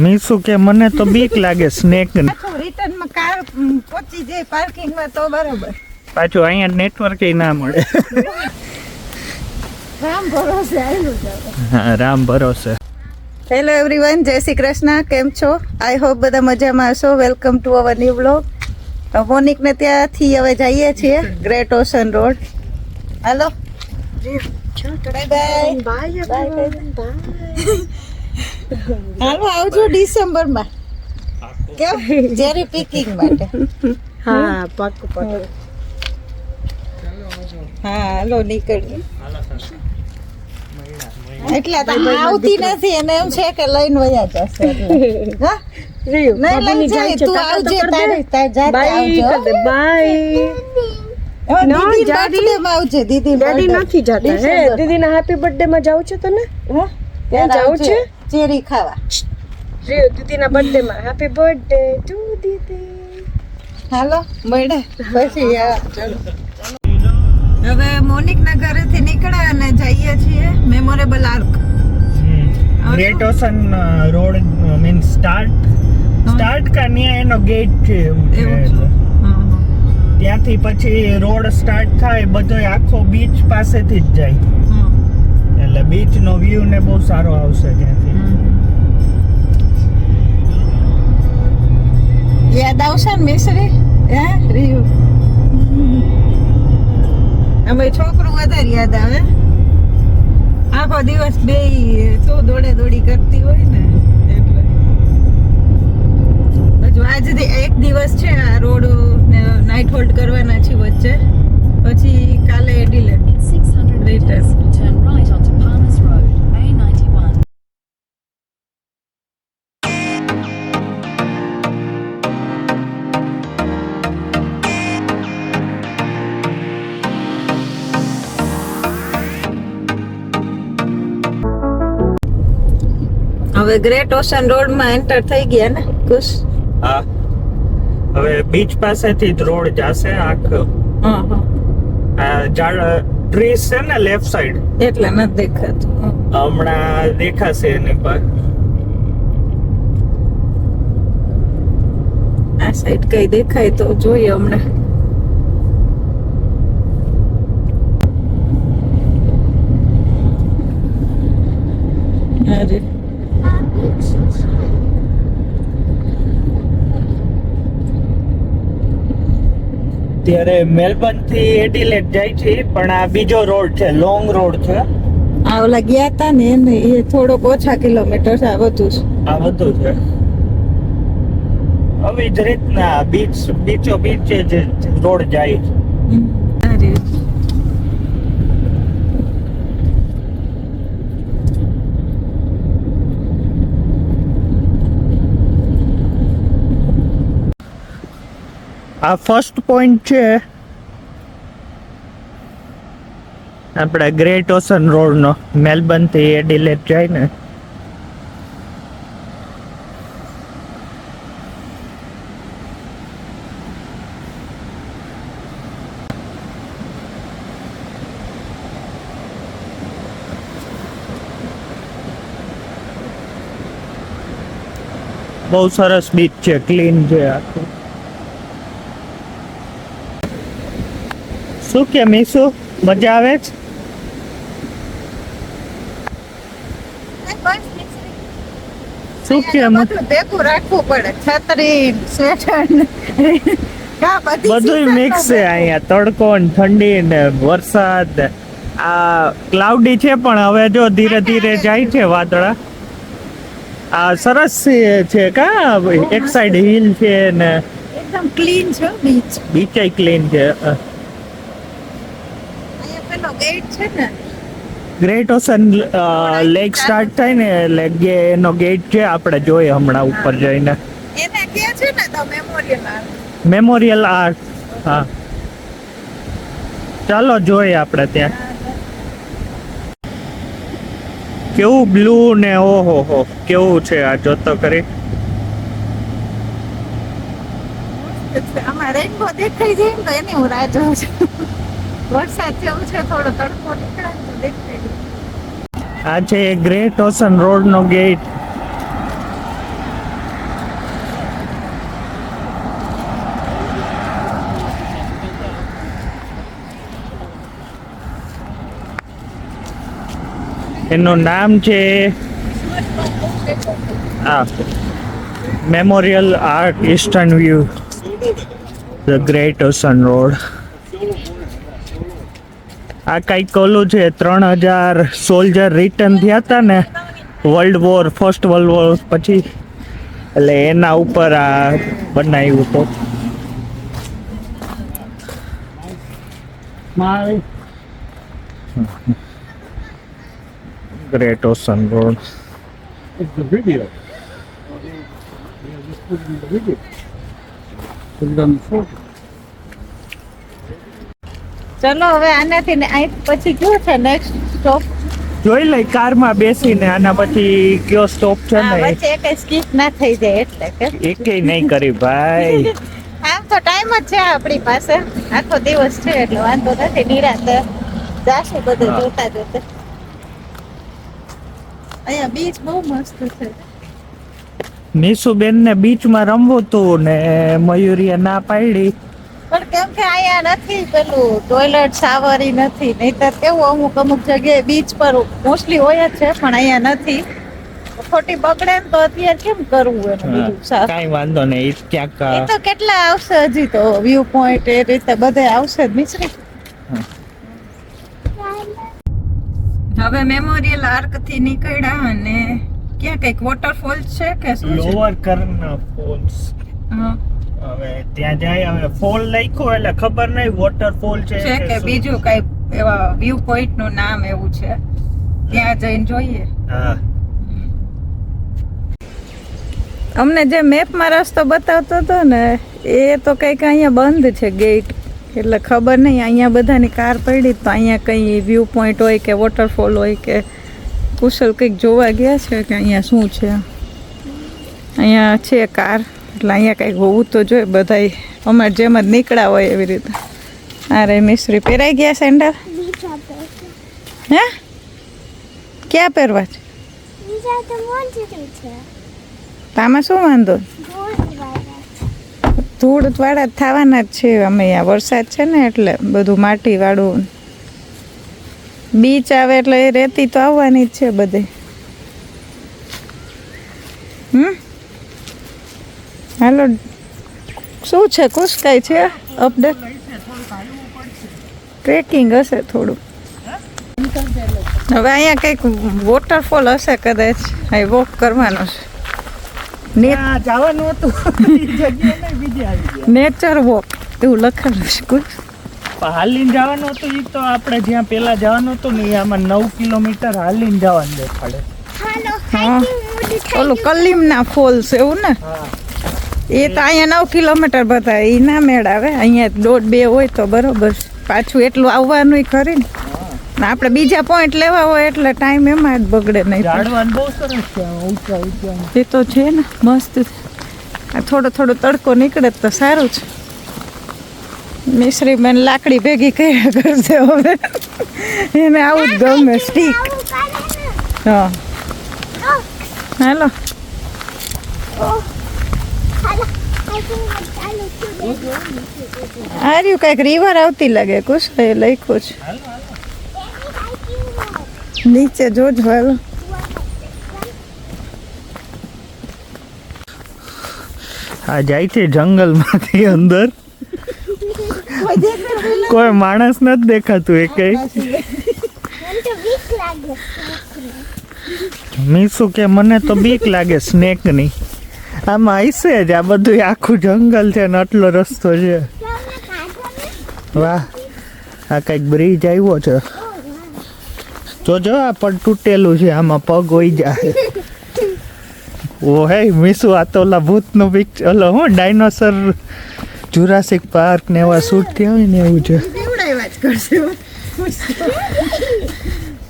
મીસુ કે મને તો બીક લાગે સ્નેક ને. પાછું રિટર્નમાં કાર પહોંચી જાય પાર્કિંગમાં તો બરોબર. પાછું અહીંયા નેટવર્ક ના મળે. રામ ભરોસે હા રામ ભરોસે. હેલો એવરીવન જય શ્રી કૃષ્ણ કેમ છો? આઈ હોપ બધા મજામાં હશો. Welcome to our new blog મોનિકને ત્યાંથી હવે જઈએ છીએ ગ્રેટ ઓશન રોડ હાલો. બાય બાય હાલો આવજો ડિસેમ્બરમાં. કેમ? જેરી પિકિંગ માટે. હા પાકું પાકું હા હાલો નીકળીએ. એટલે તો આવતી નથી એને એમ છે કે લઈને વયા જશે હા? નહીં લઈ જાય તું આવજે તારે તારે જાતે આવજો બાય દીદી દીદી નથી જતા હે દીદીના હેપી બર્થડે માં જાવ છે તને? ત્યાં જાવ છે? ચેરી ખાવા. રિયો દીદીના બર્થડે માં હેપી બર્થડે ટુ દીદી હાલો મળે. પછી આ, ચલો. હવે મોનિક ના ઘરેથી નીકળ્યા અને જઈએ છીએ memorable arch Great Ocean Road mean start start કાનિયા એનો ગેટ છે છે એવું છે. ત્યાંથી પછી રોડ સ્ટાર્ટ થાય બધો આખો બીચ પાસેથી જ જાય. એટલે બીચ નો વ્યૂ ને બહુ સારો આવશે ત્યાંથી. યાદ આવશે ને મિશ્રી? હે રીયુ અમે છોકરું વધારે યાદ આવે. આખો દિવસ બે તો દોડે દોડી કરતી હોય ને એટલે. હજુ આજે એક દિવસ છે આ રોડ નાઇટ હોલ્ડ કરવાના છે વચ્ચે. પછી કાલે એડિલેટ In હવે ગ્રેટ ઓશન રોડમાં એન્ટર થઈ ગયા ને ખુશ? હા. હવે બીચ પાસેથી જ રોડ જશે આખો. હા હા. આ ઝાડ ટ્રીસ છે ને લેફ્ટ સાઈડ એટલે નથી દેખાતું હમણાં દેખાશે એની પર આ સાઈડ કઈ દેખાય તો જોઈએ હમણાં. અરે. ત્યારે મેલબર્નથી એડિલેટ જાય છે પણ આ બીજો રોડ છે લોંગ રોડ છે. આ ઓલા ગયા તા ને એને એ થોડોક ઓછા કિલોમીટર છે આ વધુ છે. આ વધુ છે. આવી જ રીતના બીચ બીચો બીચ જે રોડ જાય છે હમ. આ રહ્યું. આ ફર્સ્ટ પોઈન્ટ છે. આપણા ગ્રેટ ઓશન રોડ નો. મેલબર્નથી એડિલેટ જાય ને. બહુ સરસ બીચ છે ક્લીન છે આખું. શું કે મીસુ? મજા આવે છે શું કે ભેગું રાખવું પડે. છત્રી સ્વેટર બધું મિક્સ છે અહીંયા. તડકો ને ઠંડી ને વરસાદ. આ ક્લાઉડી છે પણ હવે જો ધીરે ધીરે જાય છે વાદળા. આ સરસ છે કા? એક સાઈડ હિલ છે ને એકદમ ક્લીન છે બીચ બીચે ક્લીન છે. ગેટ છે ને? ગ્રેટ ઓશન લેક સ્ટાર્ટ થાય ને એટલે એનો ગેટ છે આપણે જોઈએ હમણાં ઉપર જઈને. એને કે છે ને તો મેમોરિયલ મેમોરિયલ આર્ટ હા. ચાલો જોઈએ આપણે ત્યાં. કેવું બ્લુ ને ઓહો હો કેવું છે આ? જોતો કરી આમાં રેનબો દેખાઈ જાય ને તો એની હું રાહ જોઉં છું. આ છે ગ્રેટ ઓશન રોડ નો ગેટ એનું નામ છે આ memorial art eastern view the Great Ocean Road આ કંઈક ઓલું છે ત્રણ હજાર સોલ્જર રિટર્ન થયા હતા ને world war first world war પછી. એટલે એના ઉપર આ બનાવ્યું હતું. Great Ocean Road It's on the photo. ચલો હવે આનાથી ને અહીં પછી કયો છે નેક્સ્ટ સ્ટોપ જોઈ લઈ કારમાં બેસીને આના પછી કયો સ્ટોપ છે ને? વચ્ચે એક સ્કીપ ના થઈ જાય એટલે કે. એકેય નહીં કરી ભાઈ. આમ તો ટાઈમ જ છે આપણી પાસે. આખો દિવસ છે એટલે વાંધો નથી નિરાંત જાશું બધું જોતા જોતા. અહીંયા બીચ બહુ મસ્ત છે. નીસુબેન ને બીચમાં રમવું તું ને મયુરીએ ના પાડી. કે અહીંયા નથી પેલું ટોયલેટ સાવરી નથી. નહીતર કેવું અમુક અમુક જગ્યાએ બીચ પર મોસ્ટલી હોય જ છે પણ અહીંયા નથી. ખોટી બગડે તો અત્યારે કેમ કરવું એનું સાફ કાંઈ વાંધો નહીં ક્યાંક એ તો કેટલા આવશે હજી તો વ્યૂ પોઈન્ટ એ રીતે બધે આવશે જ મિશ્રી. હવે મેમોરિયલ આર્કથી નીકળ્યા અને ક્યાં કંઈક વોટરફોલ છે કે શું લોઅર કર્ણ ફોલ્સ હા. હવે ત્યાં જાય હવે ફોલ લખ્યો એટલે ખબર નહીં વોટરફોલ છે કે બીજું કઈ એવા વ્યૂ પોઈન્ટનું નામ એવું છે? ત્યાં જઈને જોઈએ. હા. અમને જે મેપમાં રસ્તો બતાવતો હતો ને એ તો કંઈક અહીંયા બંધ છે ગેટ એટલે ખબર નહીં અહીંયા બધાની કાર પડી તો અહીંયા કંઈ વ્યૂ પોઈન્ટ હોય કે વોટરફોલ હોય કે કુશલ કંઈક જોવા ગયા છે કે અહીંયા શું છે? અહીંયા છે કાર. એટલે અહીંયા કંઈક હોવું તો જોઈએ બધાય અમારે જેમ જ નીકળ્યા હોય એવી રીતે. અરે મિસ્ત્રી પહેરાઈ ગયા સેન્ડલ હે? ક્યાં પહેરવા છે? આમાં શું વાંધો? ધૂળવાળા ધૂળ વાળા જ થવાના જ છે અમે અહીંયા વરસાદ છે ને એટલે બધું માટી વાળું. બીચ આવે એટલે એ રેતી તો આવવાની જ છે બધે. હમ? હાલો. શું છે કુશ કાંઈ છે? અપડેટ ટ્રેકિંગ હશે થોડું. હવે અહીંયા કંઈક વોટરફોલ હશે કદાચ. અહીં વોક કરવાનો છે. જવાનું હતું. નેચર વોક એવું લખેલું છે કુશ હાલીને જવાનું હતું એ તો આપણે જ્યાં પેલા જવાનું હતું ને આમાં નવ કિલોમીટર હાલીને જવાનું દેખાડે. ઓલું કલીમના ફોલ્સ એવું ને? હા. એ તો અહીંયા નવ કિલોમીટર બતાવે એ ના મેળ આવે અહીંયા દોઢ બે હોય તો બરોબર. પાછું એટલું આવવાનું ખરી ને. ને આપણે બીજા પોઈન્ટ લેવા હોય એટલે ટાઈમ એમાં જ બગડે નહીં એ તો છે ને મસ્ત આ થોડો થોડો તડકો નીકળે તો સારું છે. મિશ્રી બેન લાકડી ભેગી કર્યા કરશે હવે. એને આવું જ ગમે સ્ટીક હા. હાલો. હાલો કંઈક રિવર આવતી લાગે કુશ એ લખ્યું છે. નીચે જોજો હાલો. આ જાય છે જંગલમાંથી અંદર. કોઈ માણસ નથી દેખાતું એ કઈ. મને તો બીક લાગે મીસુ કે મને તો બીક લાગે સ્નેકની. આમાં આઈસે જ આ બધું આખું જંગલ છે ને આટલો રસ્તો છે. વાહ આ કંઈક બ્રિજ આવ્યો છે. જોજો આ પણ તૂટેલું છે આમાં પગ હોય જાય. ઓ હે મીસુ આ તો ઓલા ભૂતનું પિક્ચર ઓલો હું ડાયનોસર જુરાસિક પાર્ક ને એવા શૂટ થયા હોય ને એવું છે. એવડાવ્યા જ કરશે?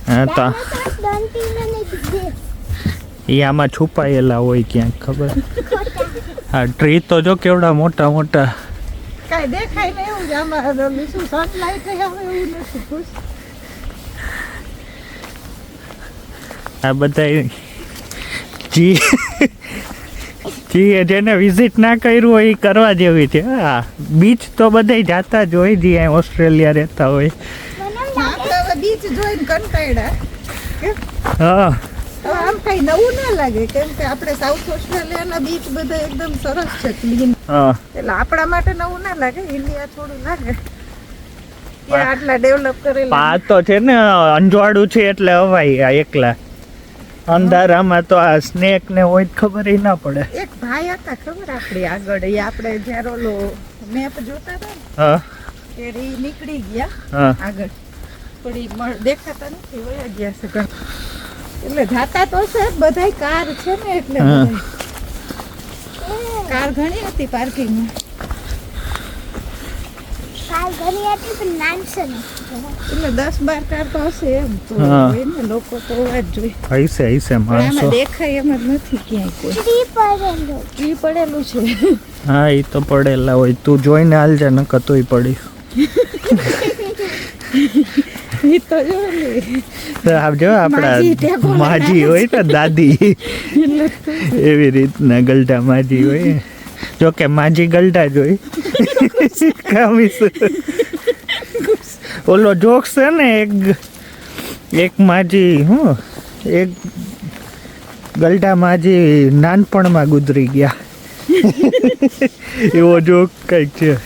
હા તો. એ આમાં છુપાયેલા હોય ક્યાંક ખબર? હા ટ્રી તો જો કેવડા મોટા મોટા. કાંઈ દેખાય ને એવું જ આમાં શું સનલાઇટ આવે એવું નથી આ બધા જી જી જેને વિઝિટ ના કર્યું હોય એ કરવા જેવી છે. હા બીચ તો બધાય જાતા જ હોય જે અહીં ઓસ્ટ્રેલિયા રહેતા હોય. બીચ જોઈને કંટાળ્યા. હા. હવે આમ કઈ નવું ના લાગે કેમ કે આપણે સાઉથ ઓસ્ટ્રેલિયાના બીચ બધા એકદમ સરસ છે ક્લીન એટલે આપણા માટે નવું ના લાગે ઇન્ડિયા થોડું લાગે. આટલા ડેવલપ કરેલા. આ તો છે ને અંજવાળું છે એટલે આ એકલા. અંધારામાં તો આ સ્નેક ને હોય ખબર ય ના પડે. એક ભાઈ હતા ખબર આપણી આગળ એ આપણે જ્યારે ઓલો મેપ જોતા હતા ને ત્યારે નીકળી ગયા આગળ. પણ દેખાતા નથી વયા ગયા છે એટલે જાતા તો છે બધાય કાર છે ને એટલે. કાર ઘણી હતી પાર્કિંગમાં. કાર ઘણી હતી પણ નાનશે એટલે દસ બાર કાર તો હશે એમ તો એને લોકો તો હોવા જ જોઈએ. હૈસે હૈસે પણ માણસો. દેખાય એમ જ નથી ક્યાંય કોઈ. ટ્રી પડેલું. ટ્રી પડેલું છે. હા એ તો પડેલા હોય. તું જોઈને હાલજે નકર તોય પડી. આપજો આપણા માજી હોય ને દાદી એવી રીતના ગલઢા માજી હોય જો કે માજી ગલઢા જ હોય કામીસ ઓલો જોક્સ છે ને એક એક માજી હું એક ગલઢા માજી નાનપણમાં ગુજરી ગયા. એવો જોક કંઈક છે.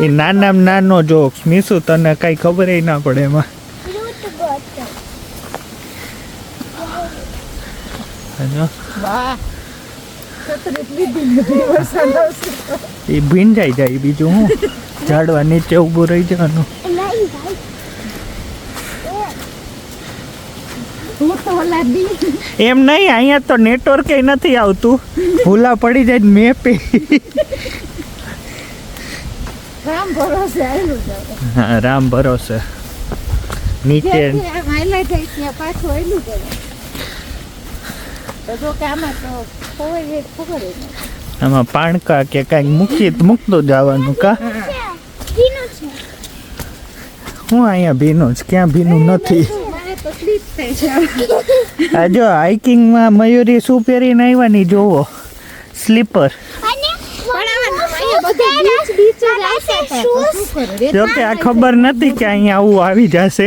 એ નાનામાં નાનો જોક્સ મીસું તને કાંઈ ખબર ના પડે એમાં ફ્રૂટ બોટલ જો. વાહ છત્રીસ લીધી નથી વરસાદ આવશે એ ભીંજાઈ જાય બીજું હું? ઝાડવા નીચે ઊભું રહી જવાનું. એમ નહીં અહીંયા તો નેટવર્ક નથી આવતું. ભૂલા પડી જાય મેપે રામ ભરોસે હા રામ ભરોસે. નીચે જ્યાંથી આમ highlight થઈ ત્યાં પાછું આવેલું છે તો જો કે આમાં તો ખવાય ખબર આમાં પાણકા કે કાંઈક મૂકી મૂકતો જવાનું કા? હું અહીંયા ભીનું જ ક્યાં ભીનું નથી. આ જો હાઇકિંગમાં મયુરી શું પહેરીને આવ્યા ની જોવો સ્લીપર અને શું કરે? જો કે આ ખબર નથી કે અહીંયા આવું આવી જશે.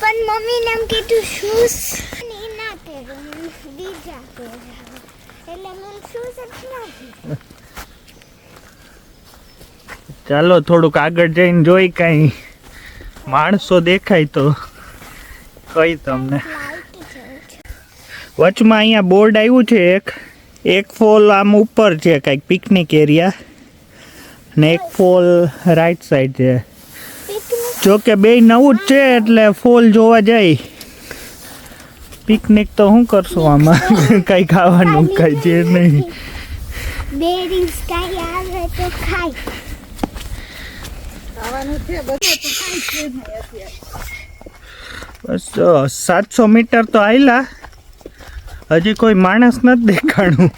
પણ મમ્મી નામ કીધું શૂઝની ના પહેરું બીજા પહેરા એટલે મેં શૂઝ જ ના પહેર્યા. ચાલો થોડુંક આગળ જઈને જોઈ કાંઈ. માણસો દેખાય તો કઈ તમને. વચમાં અહીંયા બોર્ડ આવ્યું છે એક. એક ફોલ આમ ઉપર છે કાંઈક પિકનિક એરિયા ને એક ફોલ રાઈટ સાઈડ છે. જો કે બે નવું જ છે એટલે ફોલ જોવા જાય. પિકનિક તો શું કરશું આમાં? કઈ ખાવાનું, કઈ છે નહીં. બસ સાતસો મીટર તો આયલા. હજી કોઈ માણસ નથી દેખાણું.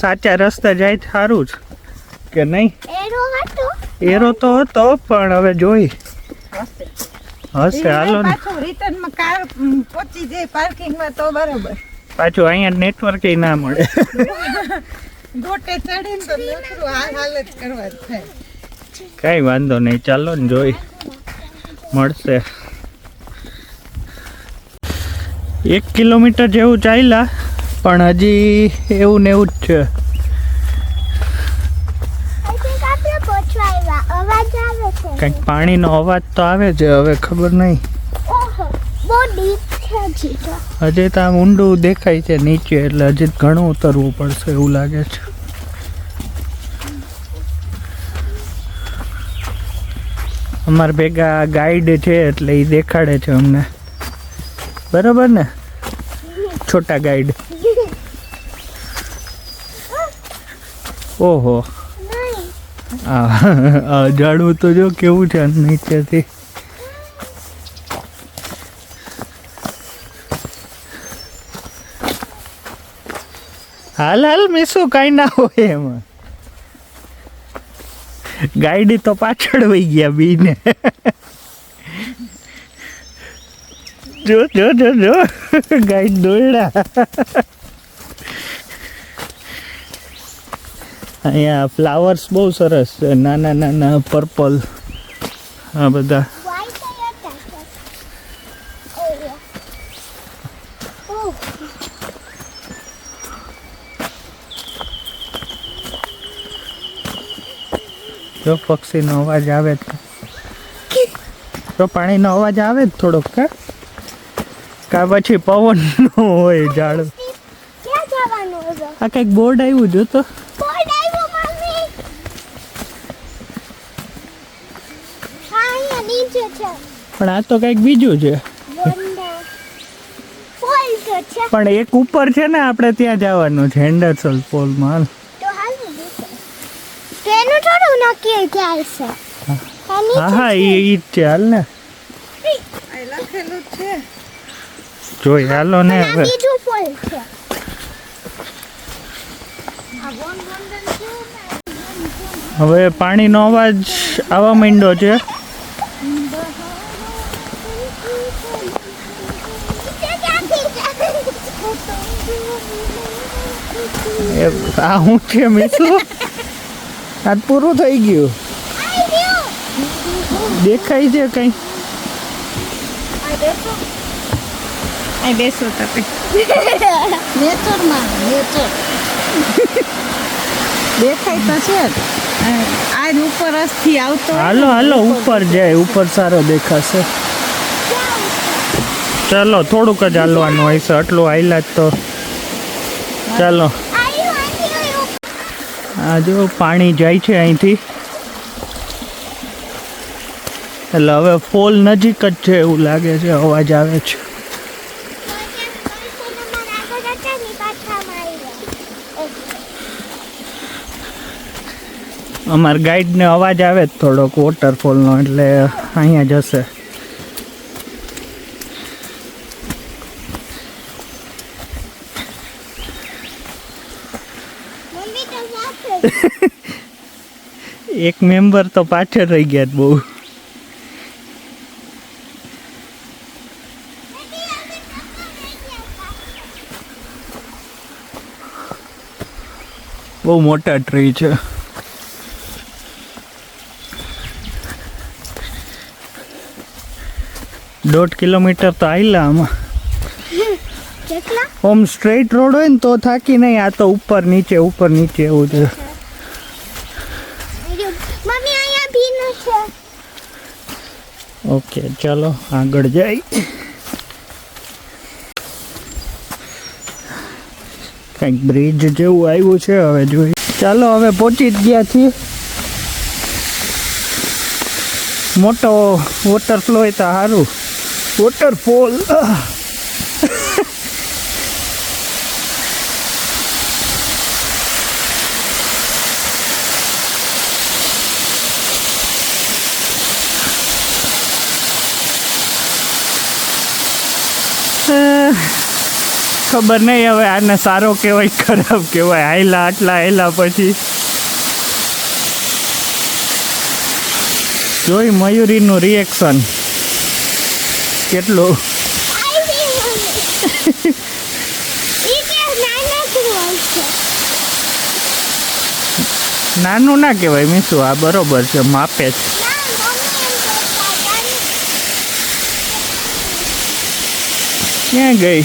સાચા રસ્તા જાય સારું જ. કે નહીં? એરો તો હતો પણ હવે જોઈ. હશે. હાલો રિટર્નમાં કાર પહોંચી જાય પાર્કિંગમાં તો બરાબર. પાછું અહીંયા નેટવર્ક ના મળે. ગોટે ચડીને તો નકરું હાલ હાલ જ કરવા થાય. કાંઈ વાંધો નહીં ચાલો ને જોઈ. મળશે. એક કિલોમીટર જેવું ચાલ્યા પણ હજી એવું ને એવું જ છે. કંઈક પાણીનો અવાજ તો આવે છે હવે ખબર નહીં. હજી તો આમ ઊંડું દેખાય છે નીચે એટલે હજી ઘણું ઉતરવું પડશે એવું લાગે છે. અમાર ભેગા ગાઈડ છે એટલે એ દેખાડે છે અમને. બરાબર ને? છોટા ગાઈડ ઓહો. જાડવું તો જો કેવું છે નીચેથી. હાલ હાલ મીસું કાંઈ ના હોય એમાં? ગાઈડી તો પાછળ વહી ગયા બીને. જો જો જો જો ગાઈડ દોડ્યા અહીંયા ફ્લાવર્સ બહુ સરસ છે, નાના નાના પર્પલ આ બધા વ્હાઈટ જો પક્ષીનો અવાજ આવે તો. પાણી પાણીનો અવાજ આવે જ થોડોક કા? કા પછી પવનનો હોય ઝાડ. આ કંઈક બોર્ડ આવ્યું જો તો. પણ આ તો કંઈક બીજું છે. પણ એક ઉપર છે ને આપણે ત્યાં જવાનું છે હેન્ડરસોલ પોલમાં નક્કી ચાલશે હા હા એ ઈ જ ને. જોઈ હાલો ને હવે. બીજું ફોલ છે. હવે પાણીનો અવાજ આવવા માંડ્યો છે. આ હું છે મીસુ આજ પૂરું થઈ ગયું. દેખાય છે કઈ? બેસો તમે. દેખાય તો છે. જ આ ઉપરથી આવતો હાલો હાલો ઉપર જાય ઉપર સારો દેખાશે. ચાલો થોડુંક જ હાલવાનું હોય છે આટલું હાલ્યા જ તો. ચાલો. આ જો પાણી જાય છે અહીંથી. એટલે હવે ફોલ નજીક જ છે એવું લાગે છે, અવાજ આવે છે. અમારા ગાઈડને અવાજ આવે જ થોડોક વોટરફોલનો એટલે અહીંયા જશે મમ્મી તો સાથે એક મેમ્બર તો પાછળ રહી ગયા બહુ. બહુ મોટા ટ્રી છે. દોઢ કિલોમીટર તો આવેલા આમાં. ઓમ સ્ટ્રેટ રોડ હોય ને તો થાકી નહીં આ તો ઉપર નીચે ઉપર નીચે એવું છે મમ્મી અહીંયા ભીનું છે ઓકે, ચાલો આગળ જાય. કંઈક બ્રિજ જેવું આવ્યું છે, હવે જોઈ ચાલો, હવે પહોંચી જ ગયા છીએ. મોટો વોટરફ્લો હોય તો સારું. વોટરફોલ ખબર નહીં હવે આને સારો કહેવાય, ખરાબ કહેવાય. આયલા, આટલા, આયલા પછી. જોઈ મયુરીનું રિએક્શન કેટલું? નાનું ના કહેવાય, મીસુ. આ બરોબર છે, માપે છે. ક્યાં ગઈ?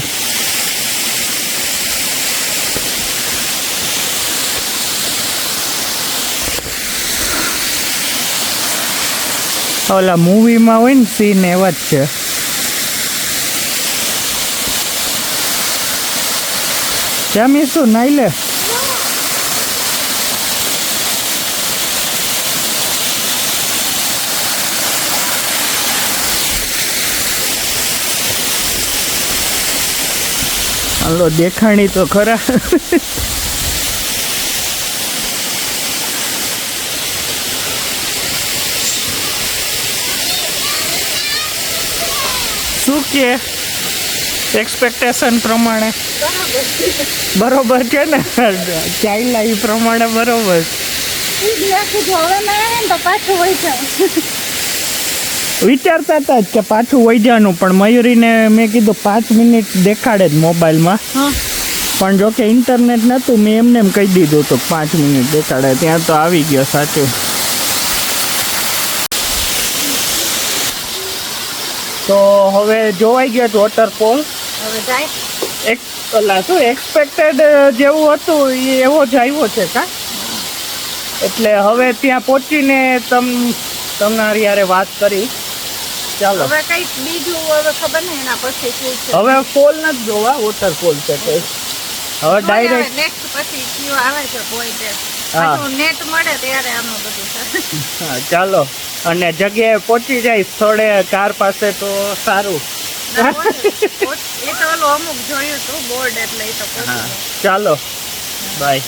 ઓલા મૂવીમાં હોય ને સીન એવા જ છે. જામી શું, નાઈ લે? હાલો, દેખાણી તો ખરા. શું એક્સપેક્ટેશન પ્રમાણે. બરોબર છે ને? ચાલ્યા એ પ્રમાણે બરોબર. જો વિચારતા હતા જ કે પાછું વહી જવાનું પણ મયુરીને મેં કીધું પાંચ મિનિટ દેખાડે જ મોબાઈલમાં. પણ જો કે ઇન્ટરનેટ નહોતું મેં એમને એમ કહી દીધું હતું પાંચ મિનિટ દેખાડે ત્યાં તો આવી ગયો સાચું. તો હવે જોવાઈ ગયો વોટરફોલ હવે જાય. એક ઓલા શું? એક્સપેક્ટેડ જેવું હતું એ એવો જ આવ્યો છે કા? એટલે હવે ત્યાં પહોંચીને તમ તમારી યારે વાત કરી. ચાલો. હવે કંઈક બીજું હવે ખબર નહીં એના પછી શું છે. હવે ફોલ નથી જોવા વોટરફોલ છે હવે ડાયરેક્ટ નેક્સ્ટ પછી કયો આવે છે. પાછું નેટ મળે ત્યારે આનું બધું ચાલો. અને જગ્યાએ પહોંચી જાય સ્થળે કાર પાસે તો સારું. ચાલો. બાય.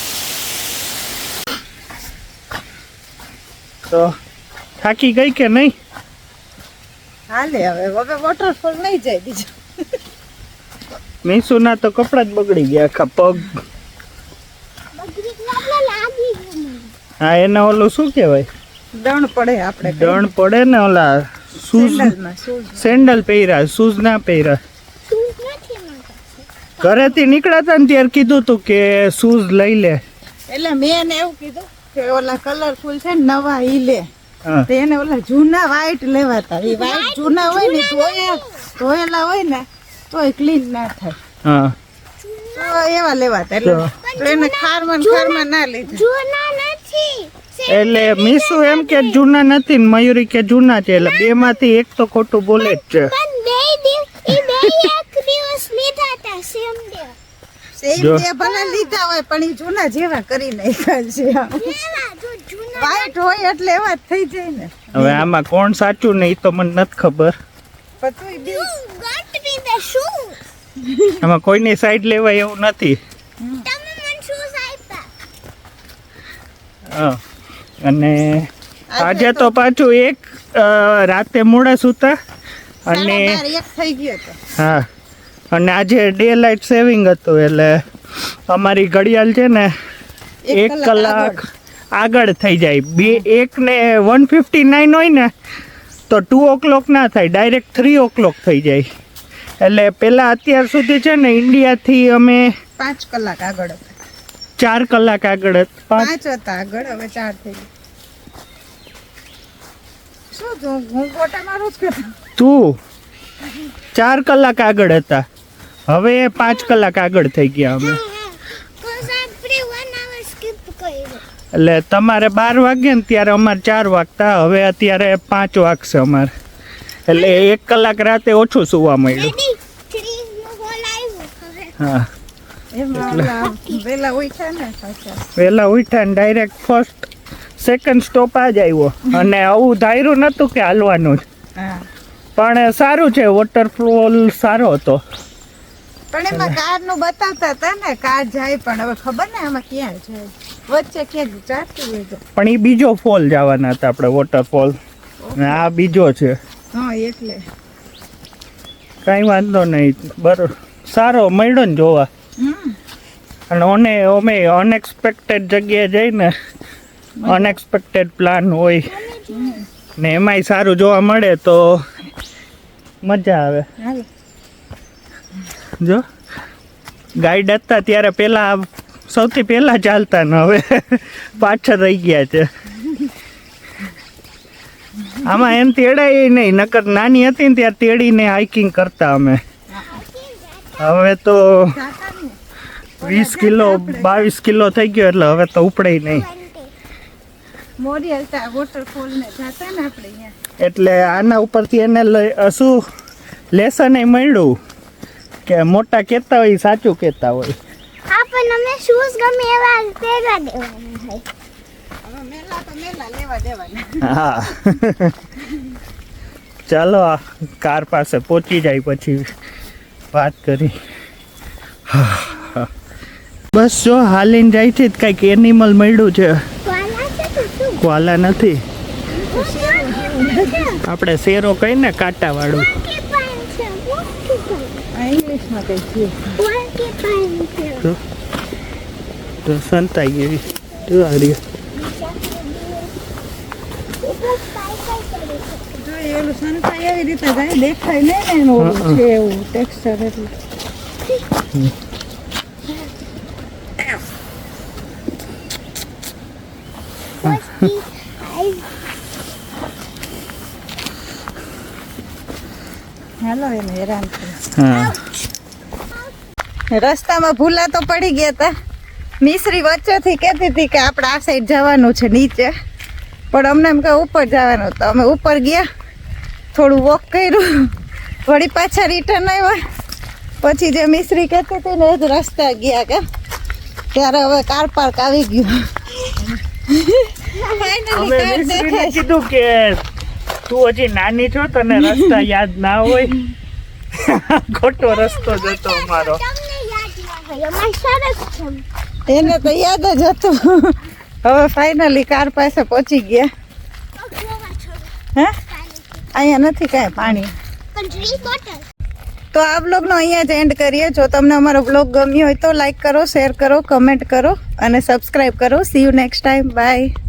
તો થાકી ગઈ કે નહીં? હાલે હવે હવે વોટરફોલ નહીં જાય બીજું. મીસુના તો કપડાં જ બગડી ગયા આખા પગ બગડી ગયા એટલે લાગી ગયું મને. હા એને ઓલું શું કહેવાય? દણ પડે આપણે દણ પડે ને ઓલા શૂઝ સેન્ડલ પહેર્યા શૂઝ ના પહેર્યા. ઘરેથી નીકળ્યા હતા ને ત્યારે કીધું તું કે શૂઝ લઈ લે. એટલે મેં એને એવું કીધું કે ઓલા કલરફુલ છે ને નવા ઈ લે. તો એને ઓલા જૂના વ્હાઈટ લેવાતા. એ વ્હાઈટ જૂના હોય ને ધોયા ધોયેલા હોય ને તોય ક્લીન ના થાય. હા. તો એવા લેવાતા. એટલે એને ખારમાં ખારમાં ના લીધા. એટલે મીસુ એમ કે જૂના નથી ને મયુરી કે જૂના છે એટલે બે માંથી એક તો ખોટું બોલે જ છે. જો. ભલે લીધા હોય પણ એ જૂના જેવા કરી નાખ્યા છે એવા જો જૂના વ્હાઈટ હોય એટલે એવા જ થઈ જાય ને. હવે આમાં કોણ સાચું ને એ તો મને નથી ખબર. આમાં કોઈની સાઈડ લેવાય એવું નથી તમે મને shoes આપ્યા. હા અને આજે તો પાછું એક રાતે મોડા સૂતા અને હા. અને આજે ડે લાઇટ સેવિંગ હતું એટલે અમારી ઘડિયાળ છે ને એક કલાક આગળ. થઈ જાય. બે એક ને વન ફિફ્ટી નાઇન હોય ને તો ટુ ઓ ક્લોક ના થાય. ડાયરેક્ટ થ્રી ઓ ક્લોક થઈ જાય. એટલે પહેલાં અત્યાર સુધી છે ને ઇન્ડિયાથી અમે પાંચ કલાક આગળ હતા. ચાર કલાક આગળ પાંચ. હતા આગળ હવે ચાર થઈ ગયા. શું તું હું ગોટા મારું જ તું? ચાર કલાક આગળ હતા. હવે પાંચ કલાક આગળ થઈ ગયા અમે. એટલે તમારે બાર વાગે ને ત્યારે અમારે ચાર વાગતા હવે અત્યારે પાંચ વાગશે અમારે. એટલે એક કલાક રાતે ઓછું સુવા મળ્યું હા. વેલા ઉઠ્યા ને ડાયરેક્ટ ફર્સ્ટ સેકન્ડ સ્ટોપ આ જ આવ્યો. અને આવું ધાર્યું નહોતું કે હાલવાનું જ. પણ સારું છે વોટરફોલ સારો હતો. પણ એમાં કારનું બતાવતા હતા ને કાર જાય પણ હવે ખબર ને આમાં ક્યાં જાય વચ્ચે ક્યાંક ચાલતું હોય પણ એ બીજો ફોલ જવાના હતા આપણે વોટરફોલ ને આ બીજો છે. હા એટલે. કાંઈ વાંધો નહીં. બરોબર સારો મળ્યો ને જોવા. અને ઓને અમે અનએક્સપેક્ટેડ જગ્યાએ જઈને અનએક્સપેક્ટેડ પ્લાન હોય. ને એમાંય સારું જોવા મળે તો મજા આવે. જો ગાઈડ હતા ત્યારે પહેલાં સૌથી પહેલાં ચાલતા ને હવે. પાછળ રહી ગયા છે. આમાં એમ તેડાય નહીં નકર નાની હતી ને ત્યારે તેડીને હાઇકિંગ કરતા અમે. હવે તો વીસ કિલો બાવીસ કિલો થઈ ગયો એટલે હવે તો ઉપડે નહીં. મોડી હલતા વોટરફોલ ને જાતા ને આપણે અહીંયા. એટલે આના ઉપરથી એને લઈ શું લેસન એ મળ્યું? કે મોટા કહેતા હોય સાચું કહેતા હોય. હા અમે શૂઝ ગમે એવા પહેરવા દેવાના હોય. મેલા તો મેલા લેવા દેવાના. હા. ચાલો આ કાર પાસે પહોંચી જાય પછી વાત કરી. બસ જો હાલીને જાય છે કંઈક એનિમલ મળ્યું છે? કોલા નથી. આપણે શેરો કાંટાવાળું. છે? Porcupine છે. તો સંતાઈ ગઈ જો આ રહ્યો. દેખાય ને ને એનું છે એવું ટેક્સચર એટલે. હાલો એને હેરાન રસ્તામાં ભૂલા તો પડી ગયા હતા મિશ્રી વચ્ચેથી કહેતી હતી કે આપણે આ સાઈડ જવાનું છે નીચે. પણ અમને એમ કે ઉપર જવાનું તો અમે ઉપર ગયા. થોડું વોક કર્યું. વળી પાછા રિટર્ન આવ્યા. પછી જે મિશ્રી કહેતી હતી ને એ જ રસ્તા ગયા કે. ત્યારે હવે કાર પાર્ક આવી ગયું. અમે મિસ્ત્રીને કીધું કે તું હજી નાની છો તને રસ્તા યાદ ના હોય. ખોટો રસ્તો જતો અમારો. તમને યાદ ના હોય. અમારે સરસ છે. એને તો યાદ જ હતું. હવે ફાઇનલી કાર પાસે પહોંચી ગયા. હે? અહીંયા નથી કાંઈ પાણી. તો આ બ્લોગનો અહીંયા જ એન્ડ કરીએ. જો તમને અમારો બ્લોગ ગમ્યો હોય તો લાઈક કરો શેર કરો કમેન્ટ કરો અને સબસ્ક્રાઈબ કરો. See you next time bye